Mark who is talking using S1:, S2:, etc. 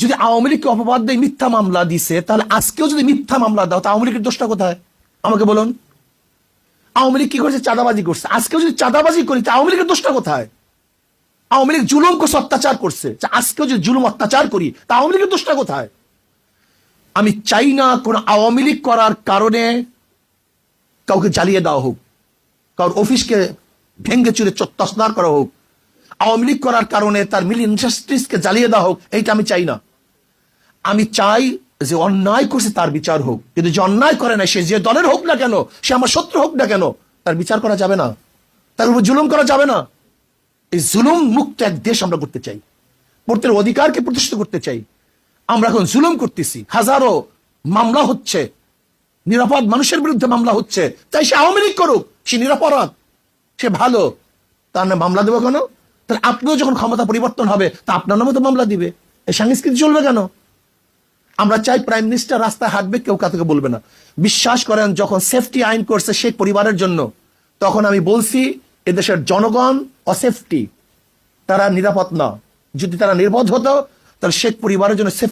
S1: যদি আওয়ামী লীগকে অপবাদ দিয়ে মিথ্যা মামলা দিছে, তাহলে আজকেও যদি মিথ্যা মামলা দাও তা আওয়ামী লীগের দোষটা কোথায়? আমাকে বলুন। আওয়ামী লীগ কি করছে? চাঁদাবাজি করছে। আজকেও যদি চাঁদাবাজি করি, তা আওয়ামী লীগের দোষটা কোথায়? আওয়ামী লীগ জুলুম করছে, অত্যাচার করছে। আজকেও যদি জুলুম, অত্যাচার করি, তা আওয়ামী লীগের দোষটা কোথায়? আমি চাই না কোন আওয়ামী লীগ করার কারণে কাউকে জ্বালিয়ে দেওয়া হোক, কারোর অফিসকে ভেঙ্গে চুরে তসনার করা হোক। আওয়ামী লীগ করার কারণে তার মিল ইন্ডাস্ট্রিজকে জ্বালিয়ে দেওয়া হোক, এইটা আমি চাই না। আমি চাই যে অন্যায় করছে তার বিচার হোক। কিন্তু যে অন্যায় করে না সে যে দলের হোক না কেন, সে আমার শত্রু হোক না কেন, তার বিচার করা যাবে না। তার উপর জুলুম করা যাবে না। এই জুলুম মুক্ত এক দেশ আমরা করতে চাই। প্রত্যেক অধিকারকে প্রতিষ্ঠিত করতে চাই। আমরা এখন জুলুম করতেছি। হাজারো মামলা হচ্ছে। নিরাপদ মানুষের বিরুদ্ধে মামলা হচ্ছে। তাই সে আওয়ামী লীগ করুক, সে নিরাপরাধ, সে ভালো। তার নামে মামলা দেবো কেন? তাহলে আপনিও যখন ক্ষমতা পরিবর্তন হবে, তা আপনার নামে তো মামলা দিবে। এই সংস্কৃতি চলবে কেন? আমরা চাই প্রাইম মিনিস্টার রাস্তায় হাঁটবে, কেউ কাউকে বলবে না। বিশ্বাস করেন, যখন সেফটি আইন করছে শেখ পরিবারের জন্য, তখন আমি বলছি, এদেশের জনগণ অসেফটি, তারা নিরাপদ না। যদি তারা নিরাপদ হতো, তাহলে শেখ পরিবারের জন্য সেফ